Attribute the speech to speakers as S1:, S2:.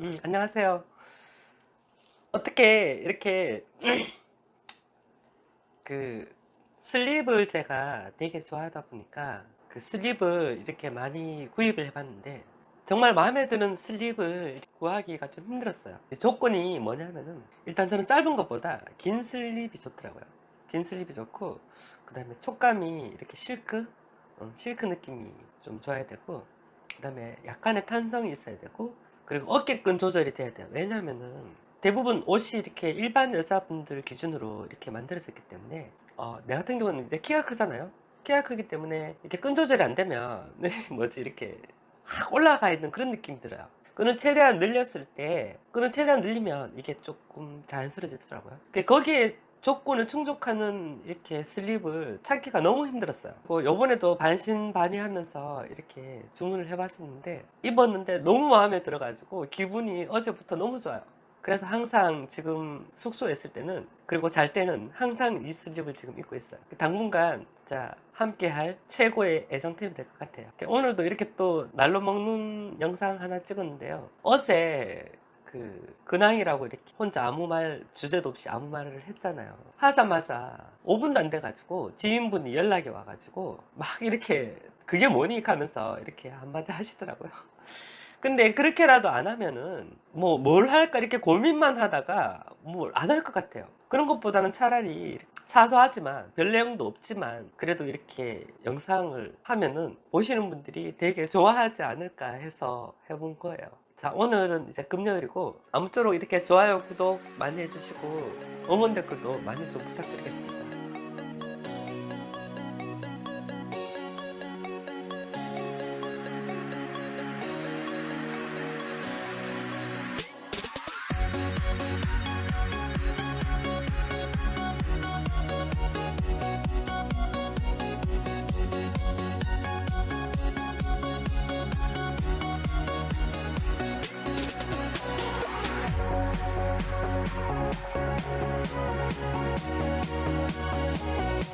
S1: 음, 안녕하세요. 어떻게 이렇게 그 슬립을 제가 되게 좋아하다 보니까 그 슬립을 이렇게 많이 구입을 해봤는데 정말 마음에 드는 슬립을 구하기가 좀 힘들었어요. 조건이 뭐냐면은 일단 저는 짧은 것보다 긴 슬립이 좋더라고요. 긴 슬립이 좋고 그 다음에 촉감이 이렇게 실크, 어, 실크 느낌이 좀 좋아야 되고 그 다음에 약간의 탄성이 있어야 되고 그리고 어깨끈 조절이 돼야 돼요. 왜냐면은 대부분 옷이 이렇게 일반 여자분들 기준으로 이렇게 만들어졌기 때문에 어, 내 같은 경우는 이제 키가 크잖아요. 키가 크기 때문에 이렇게 끈 조절이 안 되면 네, 뭐지 이렇게 확 올라가 있는 그런 느낌이 들어요. 끈을 최대한 늘렸을 때 끈을 최대한 늘리면 이게 조금 자연스러워지더라고요. 그 거기에 조건을 충족하는 이렇게 슬립을 찾기가 너무 힘들었어요. 뭐 요번에도 반신반의하면서 이렇게 주문을 해봤었는데 입었는데 너무 마음에 들어가지고 기분이 어제부터 너무 좋아요. 그래서 항상 지금 숙소에 있을 때는 그리고 잘 때는 항상 이 슬립을 지금 입고 있어요. 당분간 자 함께 할 최고의 애정템이 될 것 같아요. 오늘도 이렇게 또 날로 먹는 영상 하나 찍었는데요. 어제 그 근황이라고 이렇게 혼자 아무 말 주제도 없이 아무 말을 했잖아요. 하자마자 5분도 안 돼가지고 지인분이 연락이 와가지고 막 이렇게 그게 뭐니 하면서 이렇게 한마디 하시더라고요. 근데 그렇게라도 안 하면은 뭐 뭘 할까 이렇게 고민만 하다가 뭘 안 할 것 같아요. 그런 것보다는 차라리 사소하지만 별 내용도 없지만 그래도 이렇게 영상을 하면은 보시는 분들이 되게 좋아하지 않을까 해서 해본 거예요. 자 오늘은 이제 금요일이고 아무쪼록 이렇게 좋아요 구독 많이 해주시고 응원 댓글도 많이 좀 부탁드리겠습니다. フフフフ。